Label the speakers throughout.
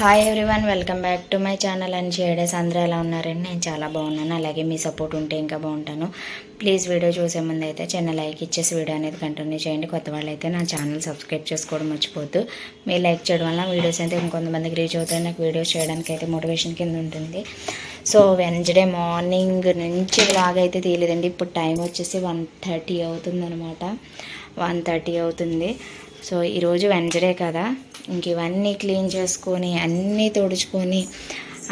Speaker 1: Hi everyone welcome back to my channel and షేడేస్ అందరూ ఎలా ఉన్నారండి? నేను చాలా బాగున్నాను. అలాగే మీ సపోర్ట్ ఉంటే ఇంకా బాగుంటాను. ప్లీజ్ వీడియో చూసే ముందు అయితే చిన్న లైక్ ఇచ్చేసి వీడియో అనేది కంటిన్యూ చేయండి. కొత్త వాళ్ళు అయితే నా ఛానల్ సబ్స్క్రైబ్ చేసుకోవడం మర్చిపోద్దు మీరు లైక్ చేయడం వల్ల వీడియోస్ అయితే ఇంకొంతమందికి రీచ్ అవుతాయి. నాకు వీడియోస్ చేయడానికి అయితే మోటివేషన్ కింద ఉంటుంది. సో వెన్స్డే మార్నింగ్ నుంచి వ్లాగ్ అయితే తీయలేదండి. ఇప్పుడు టైం వచ్చేసి వన్ థర్టీ అవుతుందన్నమాట. వన్ థర్టీ అవుతుంది. సో ఈరోజు వెన్స్డే కదా. ఇంక ఇవన్నీ క్లీన్ చేసుకొని అన్నీ తుడుచుకొని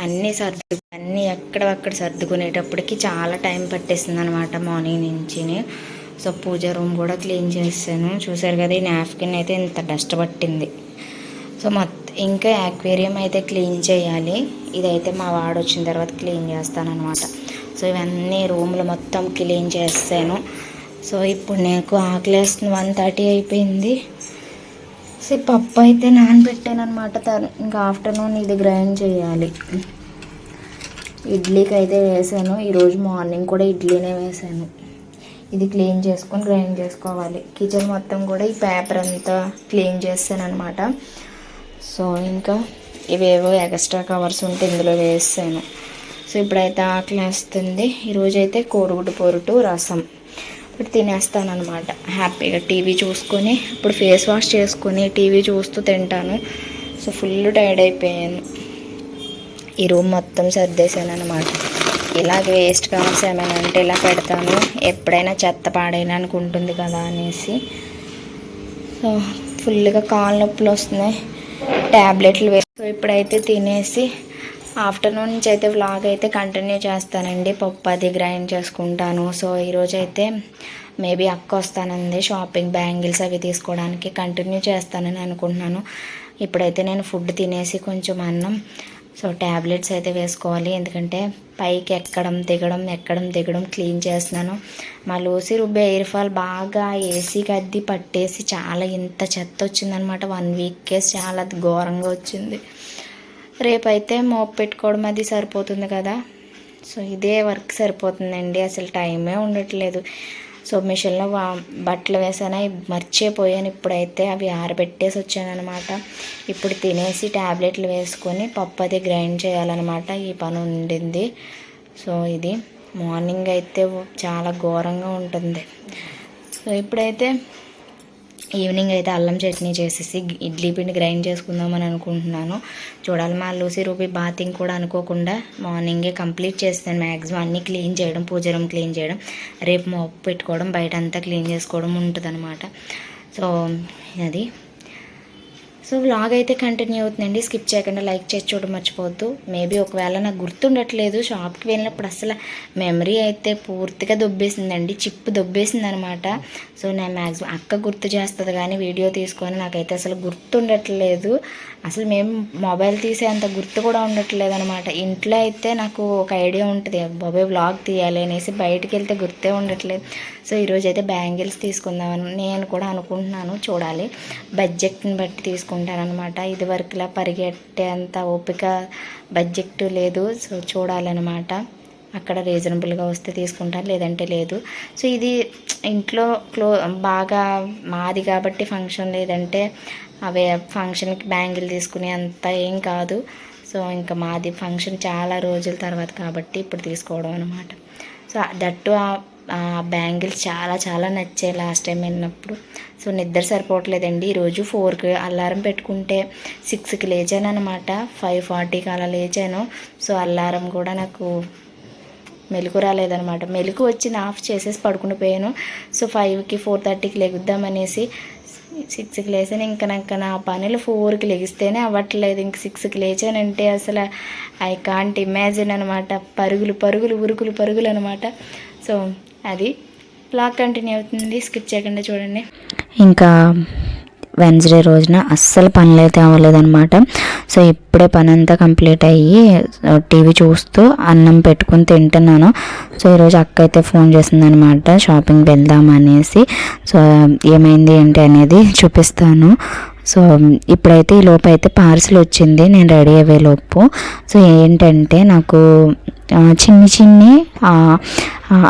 Speaker 1: అన్నీ సర్దు అన్నీ ఎక్కడక్కడ సర్దుకునేటప్పటికి చాలా టైం పట్టేస్తుంది అనమాట మార్నింగ్ నుంచి సో పూజ రూమ్ కూడా క్లీన్ చేసాను చూసారు కదా ఈ నాప్కిన్ అయితే ఇంత డస్ట్ పట్టింది. సో మొత్తం ఇంకా యాక్వేరియం అయితే క్లీన్ చేయాలి. ఇదైతే మా వాడు వచ్చిన తర్వాత క్లీన్ చేస్తానమాట సో ఇవన్నీ రూమ్లు మొత్తం క్లీన్ చేస్తాను సో ఇప్పుడు నాకు ఆకలేస్తుంది వన్ థర్టీ అయిపోయింది. సో పప్పు అయితే నానబెట్టాను అనమాట తను. ఇంకా ఆఫ్టర్నూన్ ఇది గ్రైండ్ చేయాలి. ఇడ్లీకి అయితే వేసాను. ఈరోజు మార్నింగ్ కూడా ఇడ్లీనే వేసాను. ఇది క్లీన్ చేసుకొని గ్రైండ్ చేసుకోవాలి. కిచెన్ మొత్తం కూడా ఈ పేపర్ అంతా క్లీన్ చేస్తాను అనమాట సో ఇంకా ఇవేవో ఎక్స్ట్రా కవర్స్ ఉంటే ఇందులో వేసాను. సో ఇప్పుడైతే ఆకలి వేస్తుంది ఈరోజైతే కోరుగుడు పొరుటు రసం. ఇప్పుడు తినేస్తాను అనమాట హ్యాపీగా టీవీ చూసుకొని ఇప్పుడు ఫేస్ వాష్ చేసుకొని టీవీ చూస్తూ తింటాను. సో ఫుల్ టైర్డ్ అయిపోయాను. ఈ రూమ్ మొత్తం సర్దేశాను అనమాట ఇలాగ వేస్ట్ కవర్స్ ఏమైనా అంటే ఇలా పెడతాను. ఎప్పుడైనా చెత్త పాడైనా అనుకుంటుంది కదా అనేసి. సో ఫుల్గా కాళ్ళ నొప్పులు వస్తున్నాయి. ట్యాబ్లెట్లు వేసి ఇప్పుడైతే తినేసి ఆఫ్టర్నూన్ నుంచి అయితే వ్లాగ్ అయితే కంటిన్యూ చేస్తానండి. పప్పు అది గ్రైండ్ చేసుకుంటాను. సో ఈరోజు అయితే మేబీ అక్క వస్తానంది. షాపింగ్ బ్యాంగిల్స్ అవి తీసుకోవడానికి కంటిన్యూ చేస్తానని అనుకుంటున్నాను. ఇప్పుడైతే నేను ఫుడ్ తినేసి కొంచెం అన్నం సో ట్యాబ్లెట్స్ అయితే వేసుకోవాలి. ఎందుకంటే పైకి ఎక్కడం దిగడం ఎక్కడం దిగడం క్లీన్ చేస్తున్నాను. మా లూసి రుబ్బే ఎయిర్ ఫాల్ బాగా ఏసీ గద్ది పట్టేసి చాలా ఇంత చెత్త వచ్చిందనమాట. వన్ వీక్కే చాలా ఘోరంగా వచ్చింది. రేపైతే మోప్ పెట్టుకోవడం అది సరిపోతుంది కదా. సో ఇదే వర్క్ సరిపోతుందండి. అసలు టైమే ఉండట్లేదు. సో మిషన్లో బట్టలు వేసాను మర్చిపోయాను ఇప్పుడైతే. అవి ఆరబెట్టేసి వచ్చానమాట ఇప్పుడు తినేసి ట్యాబ్లెట్లు వేసుకొని పప్పు అది గ్రైండ్ చేయాలన్నమాట. ఈ పని ఉండింది. సో ఇది మార్నింగ్ అయితే చాలా ఘోరంగా ఉంటుంది. సో ఇప్పుడైతే ఈవినింగ్ అయితే అల్లం చట్నీ చేసేసి ఇడ్లీ పిండి గ్రైండ్ చేసుకుందామని అనుకుంటున్నాను. చూడాలి మా లూసి రూపీ బాతింగ్ కూడా అనుకోకుండా మార్నింగే కంప్లీట్ చేస్తాను మ్యాక్సిమం అన్నీ క్లీన్ చేయడం పూజ రూమ్ క్లీన్ చేయడం రేపు మొప్పు పెట్టుకోవడం బయట అంతా క్లీన్ చేసుకోవడం ఉంటుంది సో అది. సో వ్లాగ్ అయితే కంటిన్యూ అవుతుందండి. స్కిప్ చేయకుండా లైక్ చేసి చూడడం మర్చిపోవద్దు. మేబీ ఒకవేళ నాకు గుర్తుండట్లేదు షాప్కి వెళ్ళినప్పుడు అసలు మెమరీ అయితే పూర్తిగా దొబ్బేసిందండి. చిప్పు దొబ్బేసింది అనమాట సో నేను మ్యాక్సిమం అక్క గుర్తు చేస్తుంది కానీ వీడియో తీసుకొని నాకైతే అసలు గుర్తుండట్లేదు. అసలు మేము మొబైల్ తీసే అంత గుర్తు కూడా ఉండట్లేదు అనమాట ఇంట్లో అయితే నాకు ఒక ఐడియా ఉంటుంది. బాబాయ్ వ్లాగ్ తీయాలి అనేసి బయటికి వెళ్తే గుర్తే ఉండట్లేదు. సో ఈరోజు అయితే బ్యాంగిల్స్ తీసుకుందామని నేను కూడా అనుకుంటున్నాను. చూడాలి. బడ్జెట్ని బట్టి తీసుకుంటాను అనమాట ఇది వరకులా పరిగెట్టేంత ఓపిక బడ్జెట్ లేదు. సో చూడాలన్నమాట. అక్కడ రీజనబుల్గా వస్తే తీసుకుంటాను లేదంటే లేదు. సో ఇది ఇంట్లో క్లో బాగా మాది కాబట్టి ఫంక్షన్ లేదంటే అవే ఫంక్షన్కి బ్యాంగిల్ తీసుకునే అంత ఏం కాదు. సో ఇంకా మాది ఫంక్షన్ చాలా రోజుల తర్వాత కాబట్టి ఇప్పుడు తీసుకోవడం అనమాట సో దట్టు బ్యాంగిల్స్ చాలా చాలా నచ్చాయి లాస్ట్ టైం వెళ్ళినప్పుడు. సో నిద్ర సరిపోవట్లేదండి. ఈరోజు ఫోర్కి అల్లారం పెట్టుకుంటే సిక్స్కి లేచాను అనమాట ఫైవ్ ఫార్టీకి అలా లేచాను. సో అల్లారం కూడా నాకు మెలకు రాలేదనమాట మెలకు వచ్చి ఆఫ్ చేసేసి పడుకుని పోయాను. సో ఫైవ్కి ఫోర్ థర్టీకి లెగుద్దామనేసి సిక్స్కి లేచాను ఇంకా నాకు నా పనులు ఫోర్కి లెగిస్తేనే అవ్వట్లేదు. ఇంక సిక్స్కి లేచానంటే అసలు ఐ కాంట్ ఇమాజిన్ అనమాట పరుగులు పరుగులు ఉరుకులు పరుగులు అనమాట సో అది బ్లాగ్ కంటిన్యూ అవుతుంది. స్కిప్ చేయకుండా చూడండి. ఇంకా వెన్స్డే రోజున అస్సలు పనులు అయితే అవ్వలేదన్నమాట. సో ఇప్పుడే పని అంతా కంప్లీట్ అయ్యి టీవీ చూస్తూ అన్నం పెట్టుకుని తింటున్నాను. సో ఈరోజు అక్క అయితే ఫోన్ చేసిందనమాట షాపింగ్ వెళ్దాం అనేసి. సో ఏమైంది ఏంటి అనేది చూపిస్తాను. సో ఇప్పుడైతే ఈ లోపు అయితే పార్సిల్ వచ్చింది నేను రెడీ అయ్యే లోపు. సో ఏంటంటే నాకు చిన్ని చిన్ని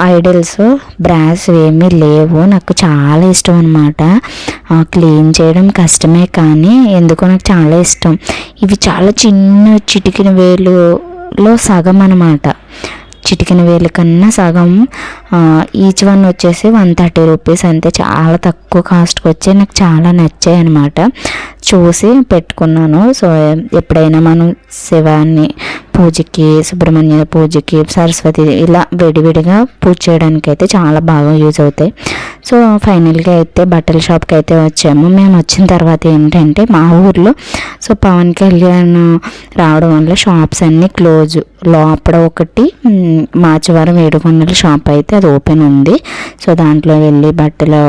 Speaker 1: ఐడల్స్ బ్రాస్ ఏమీ లేవు. నాకు చాలా ఇష్టం అనమాట క్లీన్ చేయడం కష్టమే కానీ ఎందుకో నాకు చాలా ఇష్టం. ఇవి చాలా చిన్న చిటికిన వేలులో సగం అనమాట చిటికిన వేలు కన్నా సగం ఈచ్ వన్ వచ్చేసి వన్ థర్టీ రూపీస్ అంతే. చాలా తక్కువ కాస్ట్కి వచ్చి నాకు చాలా నచ్చాయి అనమాట చూసి పెట్టుకున్నాను. సో ఎప్పుడైనా మనం శివాన్ని పూజకి సుబ్రహ్మణ్య పూజకి సరస్వతి ఇలా విడివిడిగా పూజ చేయడానికి అయితే చాలా బాగా యూజ్ అవుతాయి. సో ఫైనల్గా అయితే బట్టల షాప్కి అయితే వచ్చాము. మేము వచ్చిన తర్వాత ఏంటంటే మా ఊర్లో సో పవన్ కళ్యాణ్ రావడం వల్ల షాప్స్ అన్నీ క్లోజ్. లోపల ఒకటి మార్చివారం మాచవరం ఏడుకొండల షాప్ అయితే అది ఓపెన్ ఉంది. సో దాంట్లో వెళ్ళి బట్టలు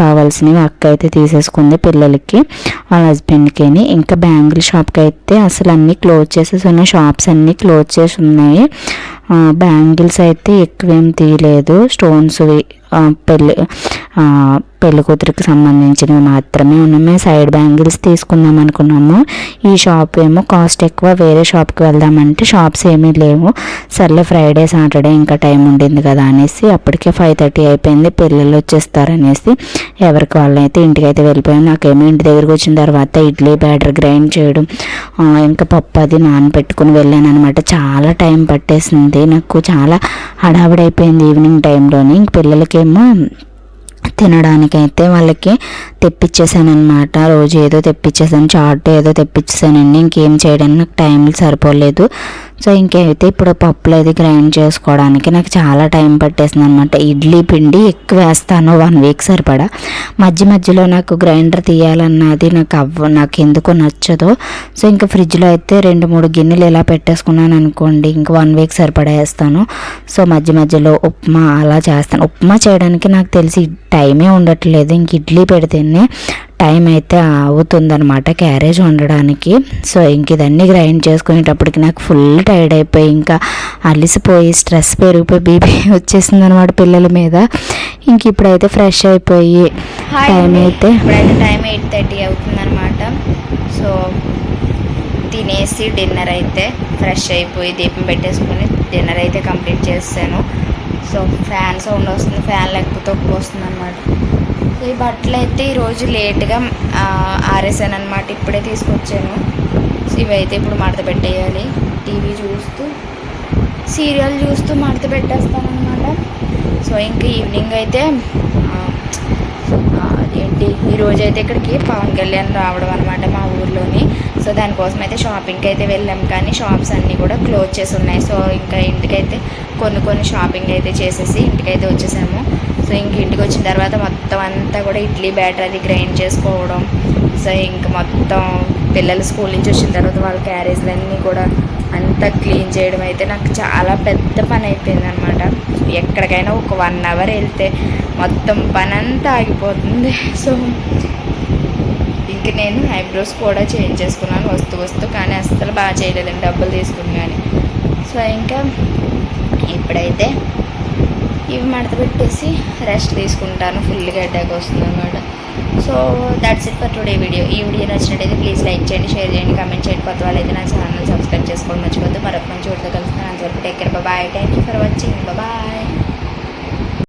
Speaker 1: కావాల్సినవి అక్క అయితే తీసేసుకుంది పిల్లలకి వాళ్ళ హస్బెండ్కి ఇంకా బ్యాంగిల్ షాప్కి అయితే అసలు అన్నీ క్లోజ్ చేసేసి ఉన్నాయి. షాప్స్ అన్నీ క్లోజ్ చేసి ఉన్నాయి. బ్యాంగిల్స్ అయితే ఎక్కువేం తీయలేదు. స్టోన్స్వి పెళ్ళి పెళ్ళి కూతురికి సంబంధించినవి మాత్రమే ఉన్నాయి మేము సైడ్ బ్యాంగిల్స్ తీసుకుందాం అనుకున్నాము. ఈ షాప్ ఏమో కాస్ట్ ఎక్కువ వేరే షాప్కి వెళ్దామంటే షాప్స్ ఏమీ లేవు. సర్లే ఫ్రైడే సాటర్డే ఇంకా టైం ఉండింది కదా అనేసి అప్పటికే ఫైవ్ థర్టీ అయిపోయింది. పిల్లలు వచ్చేస్తారనేసి ఎవరికి వాళ్ళైతే ఇంటికి అయితే వెళ్ళిపోయాం. నాకేమో ఇంటి దగ్గరికి వచ్చిన తర్వాత ఇడ్లీ బ్యాటర్ గ్రైండ్ చేయడం ఇంకా పప్పు అది నానబెట్టుకుని వెళ్ళాను అనమాట చాలా టైం పట్టేసింది. నాకు చాలా హడావిడైపోయింది ఈవినింగ్ టైంలోని ఇంక పిల్లలకేమో తినడానికైతే వాళ్ళకి తెప్పించేసాను రోజు ఏదో తెప్పించేసాను చాట్ ఏదో తెప్పించేసానండి ఇంకేం చేయడానికి నాకు టైం సరిపోలేదు. సో ఇంకైతే ఇప్పుడు పప్పులు అది గ్రైండ్ చేసుకోవడానికి నాకు చాలా టైం పట్టేసింది అనమాట ఇడ్లీ పిండి ఎక్కువ వేస్తాను వన్ వీక్ సరిపడా. మధ్య మధ్యలో నాకు గ్రైండర్ తీయాలన్నది నాకు అవ్వ నాకు ఎందుకో నచ్చదు. సో ఇంకా ఫ్రిడ్జ్లో అయితే రెండు మూడు గిన్నెలు ఇలా పెట్టేసుకున్నాను అనుకోండి ఇంకా వన్ వీక్ సరిపడా వేస్తాను. సో మధ్య మధ్యలో ఉప్మా అలా చేస్తాను. ఉప్మా చేయడానికి నాకు తెలిసి టైమే ఉండట్లేదు. ఇంక ఇడ్లీ పెడితేనే టైం అయితే అవుతుందన్నమాట క్యారేజ్ వండడానికి. సో ఇంక ఇదన్నీ గ్రైండ్ చేసుకునేటప్పటికి నాకు ఫుల్ టైర్డ్ అయిపోయి ఇంకా అలిసిపోయి స్ట్రెస్ పెరిగిపోయి బీపీ వచ్చేసింది అనమాట పిల్లల మీద. ఇంక ఇప్పుడైతే ఫ్రెష్ అయిపోయి టైం. అయితే
Speaker 2: ఇప్పుడైతే టైం ఎయిట్ థర్టీ అవుతుందన్నమాట. సో తినేసి డిన్నర్ అయితే ఫ్రెష్ అయిపోయి దీపం పెట్టేసుకుని డిన్నర్ అయితే కంప్లీట్ చేస్తాను. సో ఫ్యాన్ సౌండ్ వస్తుంది ఫ్యాన్ లేకపోతే వస్తుంది అనమాట ఈ బట్టలు అయితే ఈరోజు లేట్గా ఆరేసాను అనమాట ఇప్పుడే తీసుకొచ్చాను. ఇవైతే ఇప్పుడు మడత పెట్టేయాలి. టీవీ చూస్తూ సీరియల్ చూస్తూ మడత పెట్టేస్తాను అనమాట సో ఇంకా ఈవినింగ్ అయితే అదేంటి? ఏంటి ఈరోజు అయితే ఇక్కడికి పవన్ కళ్యాణ్ రావడం అనమాట మా ఊర్లోని. సో దానికోసం అయితే షాపింగ్కి అయితే వెళ్ళాం. కానీ షాప్స్ అన్నీ కూడా క్లోజ్ చేసి ఉన్నాయి. సో ఇంకా ఇంటికైతే కొన్ని కొన్ని షాపింగ్ అయితే చేసేసి ఇంటికైతే వచ్చేసాము. సో ఇంక ఇంటికి వచ్చిన తర్వాత మొత్తం అంతా కూడా ఇడ్లీ బ్యాటర్ అది గ్రైండ్ చేసుకోవడం. సో ఇంక మొత్తం పిల్లలు స్కూల్ నుంచి వచ్చిన తర్వాత వాళ్ళ క్యారేజ్లన్నీ కూడా అంతా క్లీన్ చేయడం అయితే నాకు చాలా పెద్ద పని అయిపోయింది అనమాట ఎక్కడికైనా ఒక వన్ అవర్ వెళ్తే మొత్తం పని అంతా ఆగిపోతుంది. సో ఇంక నేను ఐబ్రోస్ కూడా చేంజ్ చేసుకున్నాను. వస్తూ వస్తూ కానీ అస్సలు బాగా చేయలేదండి. డబ్బులు తీసుకుని కానీ. సో ఇంకా ఇప్పుడైతే ఇవి మడత పెట్టేసి రెస్ట్ తీసుకుంటాను. ఫుల్గా హెడ్డాక్ వస్తుంది అనమాట so that's it for today video ఈ వీడియో నచ్చినట్టయితే ప్లీజ్ లైక్ చేయండి షేర్ చేయండి కమెంట్ చేయండి. కొత్త వాళ్ళైతే నా ఛానల్ సబ్స్క్రైబ్ చేసుకోవడం మర్చిపోద్దు మరొక మంచి వీడితో కలుస్తాను అంతవరకు take care bye thank you for watching bye